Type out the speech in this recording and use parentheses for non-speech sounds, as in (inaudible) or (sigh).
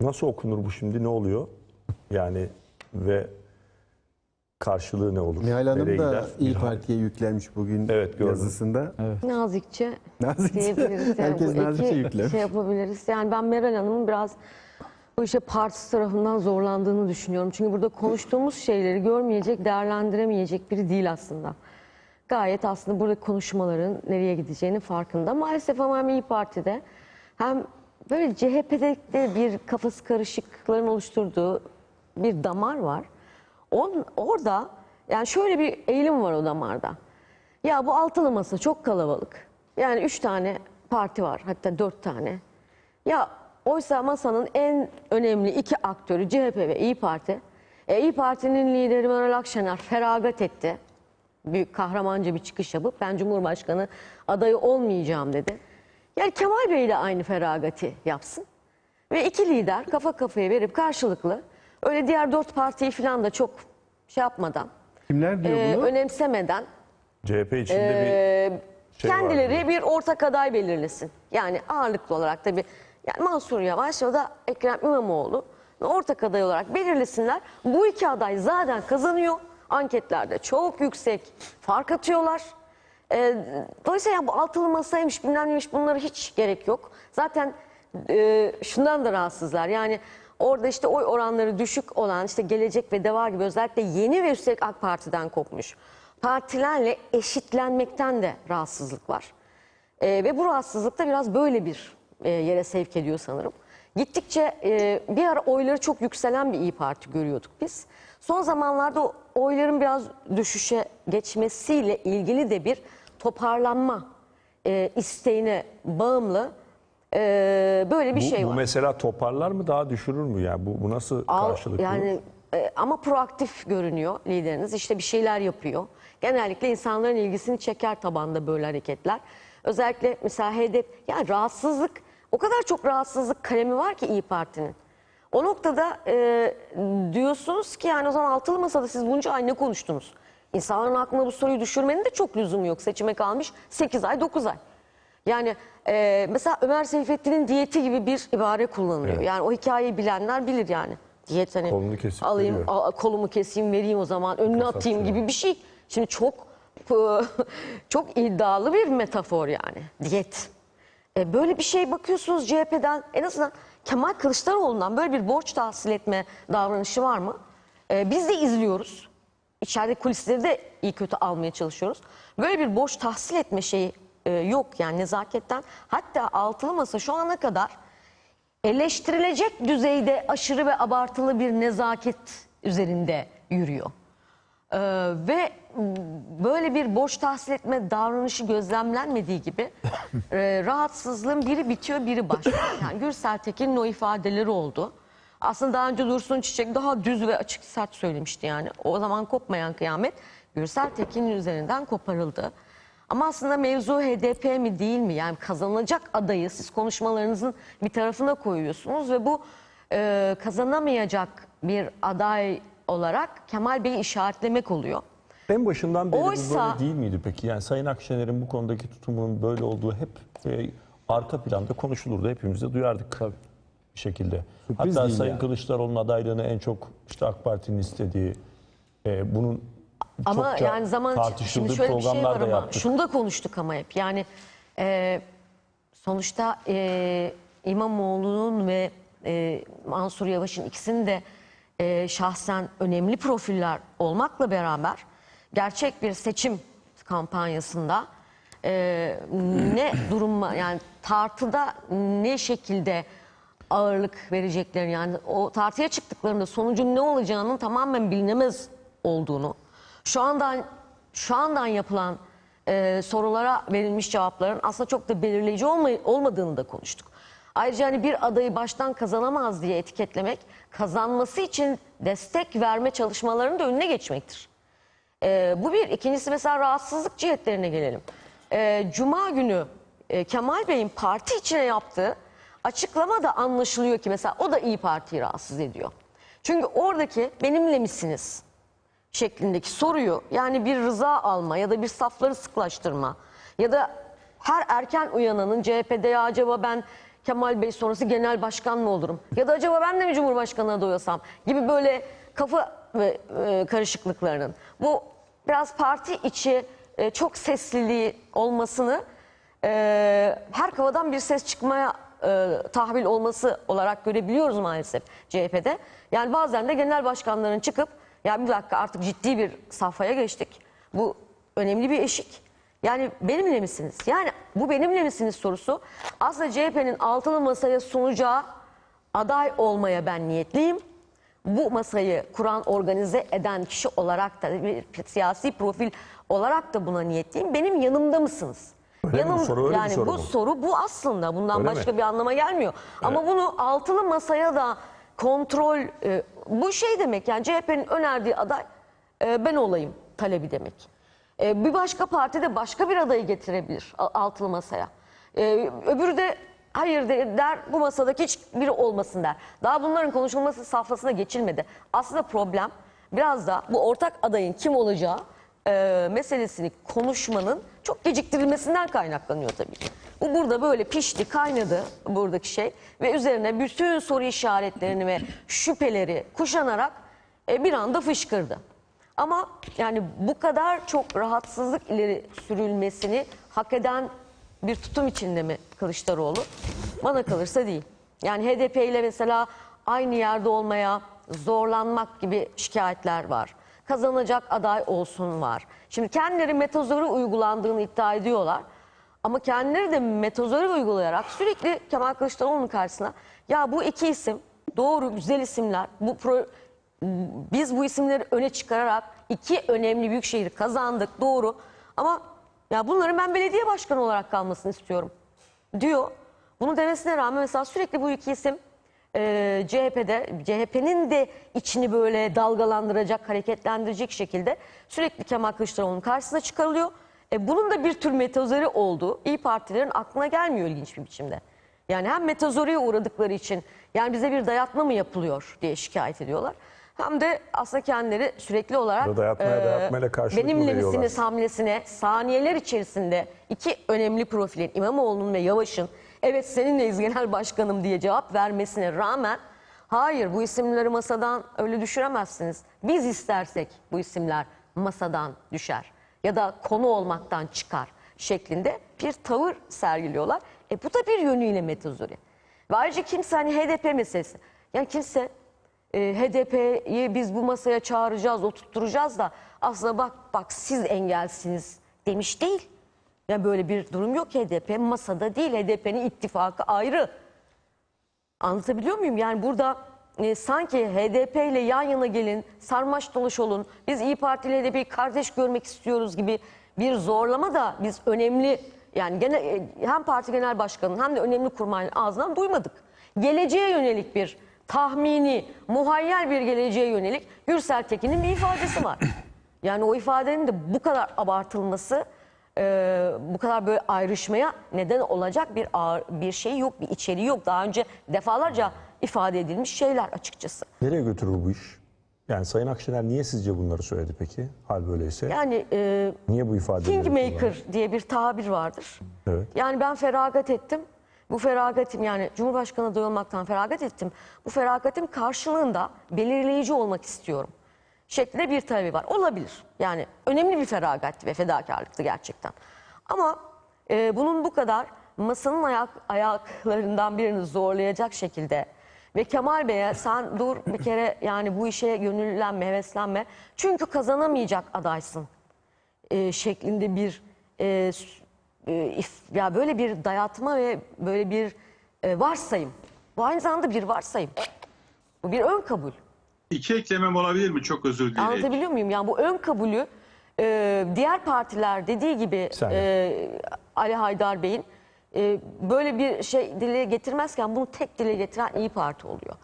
Nasıl okunur bu şimdi? Ne oluyor? Yani ve karşılığı ne olur? Nihal Hanım Nereye da gider? İyi. Parti'ye yüklenmiş bugün Evet, gördüm. yazısında. Nazikçe Nazikçe. diyebiliriz. Yani Herkes bu eki nazikçe yüklemiş. Şey yapabiliriz. Yani ben Meral Hanım'ın biraz bu işe partisi tarafından zorlandığını düşünüyorum. Çünkü burada konuştuğumuz şeyleri görmeyecek, değerlendiremeyecek biri değil aslında. Gayet aslında burada konuşmaların nereye gideceğinin farkında. Maalesef ama hem İyi Parti'de hem böyle CHP'de de bir kafası karışıkların oluşturduğu bir damar var. On, orada yani şöyle bir eğilim var o damarda. Ya bu altılı masa çok kalabalık. Yani üç tane parti var hatta dört tane. Ya oysa masanın en önemli iki aktörü CHP ve İyi Parti. E, İyi Parti'nin lideri Meral Akşener feragat etti. Büyük kahramanca bir çıkış yapıp ben Cumhurbaşkanı adayı olmayacağım dedi. Yani Kemal Bey de aynı feragati yapsın. Ve iki lider kafa kafaya verip karşılıklı öyle diğer dört partiyi falan da çok şey yapmadan, Kimler diyor e, bunu? önemsemeden CHP içinde Ee, bir şey var kendileri diyor. bir ortak aday belirlesin. Yani ağırlıklı olarak tabii yani Mansur Yavaş ya da Ekrem İmamoğlu ortak aday olarak belirlesinler. Bu iki aday zaten kazanıyor. Anketlerde çok yüksek fark atıyorlar. Ee, dolayısıyla ya bu altılı masaymış bilmem neymiş bunlara hiç gerek yok. Zaten e, şundan da rahatsızlar. Yani orada işte oy oranları düşük olan işte Gelecek ve Deva gibi özellikle yeni ve üstelik AK Parti'den kopmuş partilerle eşitlenmekten de rahatsızlık var. Ee, ve bu rahatsızlık da biraz böyle bir e, yere sevk ediyor sanırım. Gittikçe e, bir ara oyları çok yükselen bir İyi Parti görüyorduk biz. Son zamanlarda oyların biraz düşüşe geçmesiyle ilgili de bir toparlanma e, isteğine bağımlı e, böyle bir Bu, şey bu var. mesela toparlar mı daha düşürür mü ya? Bu, bu nasıl Al- karşılık yani e, ama proaktif görünüyor lideriniz. İşte bir şeyler yapıyor. Genellikle insanların ilgisini çeker tabanda böyle hareketler. Özellikle mesela HDP yani rahatsızlık o kadar çok rahatsızlık kalemi var ki İyi Parti'nin. O noktada e, diyorsunuz ki yani o zaman altılı masada siz bunca ay ne konuştunuz? İnsanların aklına bu soruyu düşürmenin de çok lüzumu yok. Seçime kalmış 8 ay 9 ay. Yani e, mesela Ömer Seyfettin'in diyeti gibi bir ibare kullanılıyor. Evet. Yani o hikayeyi bilenler bilir yani. Diyet hani Kolunu kesip alayım a- kolumu keseyim vereyim o zaman önüne Kasap atayım gibi bir şey. Şimdi çok (laughs) çok iddialı bir metafor yani diyet. E, böyle bir şey bakıyorsunuz CHP'den en azından Kemal Kılıçdaroğlu'ndan böyle bir borç tahsil etme davranışı var mı? E, biz de izliyoruz. İçeride kulisleri de iyi kötü almaya çalışıyoruz. Böyle bir borç tahsil etme şeyi e, yok yani nezaketten. Hatta altılı masa şu ana kadar eleştirilecek düzeyde aşırı ve abartılı bir nezaket üzerinde yürüyor. Ee, ve böyle bir borç tahsil etme davranışı gözlemlenmediği gibi e, rahatsızlığın biri bitiyor biri başlıyor. Yani Gürsel Tekin'in o ifadeleri oldu. Aslında daha önce Dursun Çiçek daha düz ve açık sert söylemişti yani. O zaman kopmayan kıyamet Gürsel Tekin'in üzerinden koparıldı. Ama aslında mevzu HDP mi değil mi? Yani kazanacak adayı siz konuşmalarınızın bir tarafına koyuyorsunuz ve bu e, kazanamayacak bir aday olarak Kemal Bey'i işaretlemek oluyor. En başından beri Oysa- bu böyle değil miydi peki? Yani Sayın Akşener'in bu konudaki tutumunun böyle olduğu hep e, arka planda konuşulurdu. Hepimiz de duyardık bir şekilde. Sürpriz Hatta değil Sayın yani. Kılıçdaroğlu'nun adaylığını en çok işte AK Parti'nin istediği, e, bunun Ama çokça yani zaman tartışıldığı şimdi şöyle bir şey programlar var da ama yaptık. şunu da konuştuk ama hep yani e, sonuçta e, İmamoğlu'nun ve e, Mansur Yavaş'ın ikisinin de e, şahsen önemli profiller olmakla beraber gerçek bir seçim kampanyasında e, ne durum yani tartıda ne şekilde ağırlık vereceklerini yani o tartıya çıktıklarında sonucun ne olacağının tamamen bilinemez olduğunu şu andan şu andan yapılan e, sorulara verilmiş cevapların aslında çok da belirleyici olmay- olmadığını da konuştuk. Ayrıca hani bir adayı baştan kazanamaz diye etiketlemek kazanması için destek verme çalışmalarının da önüne geçmektir. Ee, bu bir. İkincisi mesela rahatsızlık cihetlerine gelelim. Ee, Cuma günü e, Kemal Bey'in parti içine yaptığı açıklama da anlaşılıyor ki mesela o da İyi Parti'yi rahatsız ediyor. Çünkü oradaki benimle misiniz şeklindeki soruyu yani bir rıza alma ya da bir safları sıklaştırma ya da her erken uyananın CHP'de ya acaba ben Kemal Bey sonrası genel başkan mı olurum? Ya da acaba ben de mi Cumhurbaşkanı adayı? Gibi böyle kafa ve e, karışıklıklarının. Bu biraz parti içi e, çok sesliliği olmasını e, her kavadan bir ses çıkmaya e, tahvil olması olarak görebiliyoruz maalesef CHP'de. Yani bazen de genel başkanların çıkıp ya bir dakika artık ciddi bir safhaya geçtik. Bu önemli bir eşik. Yani benimle misiniz? Yani bu benimle misiniz sorusu aslında CHP'nin altılı masaya sunacağı aday olmaya ben niyetliyim. Bu masayı kuran, organize eden kişi olarak da bir siyasi profil olarak da buna niyetliyim. Benim yanımda mısınız? Öyle? Bu soru öyle bir yani soru bu mu? soru bu aslında. Bundan Öyle başka mi? bir anlama gelmiyor. Ama bunu altılı masaya da kontrol e, bu şey demek yani CHP'nin önerdiği aday e, ben olayım talebi demek. E, bir başka parti de başka bir adayı getirebilir a- altılı masaya. E, öbürü de hayır de- der bu masadaki hiçbiri olmasın der. Daha bunların konuşulması safhasına geçilmedi. Aslında problem biraz da bu ortak adayın kim olacağı e, meselesini konuşmanın çok geciktirilmesinden kaynaklanıyor tabii. Bu burada böyle pişti, kaynadı buradaki şey ve üzerine bütün soru işaretlerini ve şüpheleri kuşanarak e, bir anda fışkırdı. Ama yani bu kadar çok rahatsızlık ileri sürülmesini hak eden bir tutum içinde mi Kılıçdaroğlu? Bana kalırsa değil. Yani HDP ile mesela aynı yerde olmaya zorlanmak gibi şikayetler var. Kazanacak aday olsun var. Şimdi kendileri metozori uygulandığını iddia ediyorlar. Ama kendileri de metozori uygulayarak sürekli Kemal Kılıçdaroğlu'nun karşısına ya bu iki isim doğru güzel isimler bu pro, biz bu isimleri öne çıkararak iki önemli büyük şehri kazandık doğru ama ya bunların ben belediye başkanı olarak kalmasını istiyorum diyor. Bunu demesine rağmen mesela sürekli bu iki isim e, CHP'de CHP'nin de içini böyle dalgalandıracak, hareketlendirecek şekilde sürekli Kemal Kılıçdaroğlu'nun karşısına çıkarılıyor. E, bunun da bir tür metazori olduğu İyi Partilerin aklına gelmiyor ilginç bir biçimde. Yani hem metazoriye uğradıkları için yani bize bir dayatma mı yapılıyor diye şikayet ediyorlar. Hem de aslında kendileri sürekli olarak Ya dayatmaya karşılık mı benimle misiniz hamlesine saniyeler içerisinde iki önemli profilin İmamoğlu'nun ve Yavaş'ın evet seninleyiz genel başkanım diye cevap vermesine rağmen hayır bu isimleri masadan öyle düşüremezsiniz. Biz istersek bu isimler masadan düşer ya da konu olmaktan çıkar şeklinde bir tavır sergiliyorlar. E bu da bir yönüyle metazori. Ve ayrıca kimse hani HDP meselesi. Yani kimse e, HDP'yi biz bu masaya çağıracağız, oturtturacağız da aslında bak bak siz engelsiniz demiş değil. Yani böyle bir durum yok HDP masada değil. HDP'nin ittifakı ayrı. Anlatabiliyor muyum? Yani burada e, sanki HDP ile yan yana gelin, sarmaş dolaş olun, biz İyi Parti ile HDP'yi kardeş görmek istiyoruz gibi bir zorlama da biz önemli yani gene, e, hem parti genel başkanının hem de önemli kurmayın ağzından duymadık. Geleceğe yönelik bir tahmini, muhayyel bir geleceğe yönelik Gürsel Tekin'in bir ifadesi var. (clears throat) Yani o ifadenin de bu kadar abartılması, e, bu kadar böyle ayrışmaya neden olacak bir ağır, bir şey yok, bir içeriği yok. Daha önce defalarca ifade edilmiş şeyler açıkçası. Nereye götürür bu iş? Yani Sayın Akşener niye sizce bunları söyledi peki? Hal böyleyse. Yani e, niye bu kullandı? Kingmaker diye bir tabir vardır. Evet. Yani ben feragat ettim. Bu feragatim yani Cumhurbaşkanı adayı olmaktan feragat ettim. Bu feragatim karşılığında belirleyici olmak istiyorum. Şeklinde bir talebi var. Olabilir. Yani önemli bir feragatti ve fedakarlıktı gerçekten. Ama e, bunun bu kadar masanın ayak, ayaklarından birini zorlayacak şekilde ve Kemal Bey'e sen dur bir kere yani bu işe gönüllenme, heveslenme. Çünkü kazanamayacak adaysın e, şeklinde bir e, e, if- ya böyle bir dayatma ve böyle bir e, varsayım. Bu aynı zamanda bir varsayım. Bu bir ön kabul. İki eklemem olabilir mi? Çok özür dileyerek. Anlatabiliyor muyum? Yani bu ön kabulü e, diğer partiler dediği gibi Sen. e, Ali Haydar Bey'in e, böyle bir şey dile getirmezken bunu tek dile getiren İyi Parti oluyor.